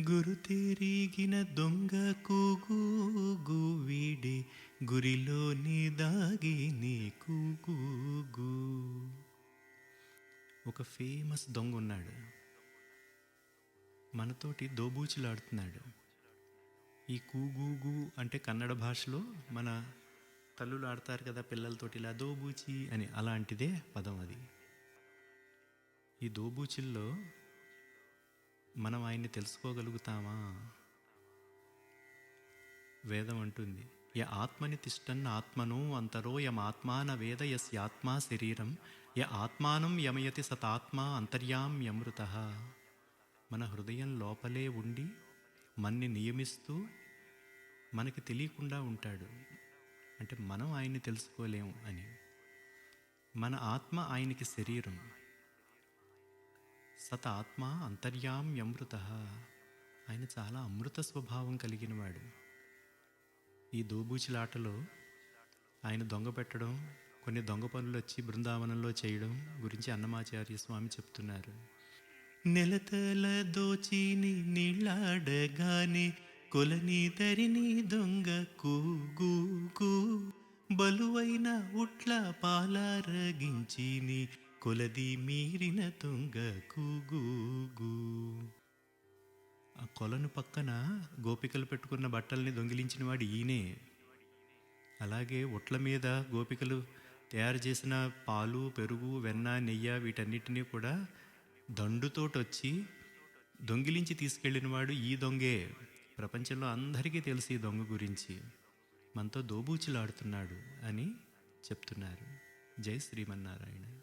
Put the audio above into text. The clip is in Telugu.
గురు తిరిగిన దొంగ కూగు వీడి గురిలోని దాగి నీ కూగు. ఒక ఫేమస్ దొంగ ఉన్నాడు. మనతోటి దోబూచులాడుతున్నాడు. ఈ కూగూగు అంటే కన్నడ భాషలో మన తల్లులు ఆడతారు కదా పిల్లలతోటి ఇలా దోబూచి అని అలాంటిదే పదం అది. ఈ దోబూచిల్లో మనం ఆయన్ని తెలుసుకోగలుగుతామా? వేదం అంటుంది య ఆత్మని తిష్టన్ ఆత్మను అంతరో యమాత్మాన వేద యస్యాత్మా శరీరం య ఆత్మానం యమయతి సతాత్మా అంతర్యాం యమృత. మన హృదయం లోపలే ఉండి మన్ని నియమిస్తూ మనకి తెలియకుండా ఉంటాడు. అంటే మనం ఆయన్ని తెలుసుకోలేము అని. మన ఆత్మ ఆయనకి శరీరం. సత ఆత్మ అంతర్యామ్యమృత. అమృత ఆయన చాలా అమృత స్వభావం కలిగినవాడు. ఈ దోబూచిలాటలో ఆయన దొంగ పెట్టడం కొన్ని దొంగ పనులు వచ్చి బృందావనంలో చేయడం గురించి అన్నమాచార్య స్వామి చెప్తున్నారు. నెలతల దోచిని నీళ్ళాడగానే కొలని తరిని దొంగ కూగూ బలువైన ఉట్ల పాలారగించిని కొలది మీరిన దొంగ కూగూ ఆ కొలను పక్కన గోపికలు పెట్టుకున్న బట్టల్ని దొంగిలించిన వాడు ఈయనే. అలాగే ఒట్ల మీద గోపికలు తయారు చేసిన పాలు పెరుగు వెన్న నెయ్యి వీటన్నిటినీ కూడా దండుతోటొచ్చి దొంగిలించి తీసుకెళ్ళిన వాడు ఈ దొంగే. ప్రపంచంలో అందరికీ తెలిసి ఈ దొంగ గురించి. మనతో దోబూచులాడుతున్నాడు అని చెప్తున్నారు. జై శ్రీమన్నారాయణ.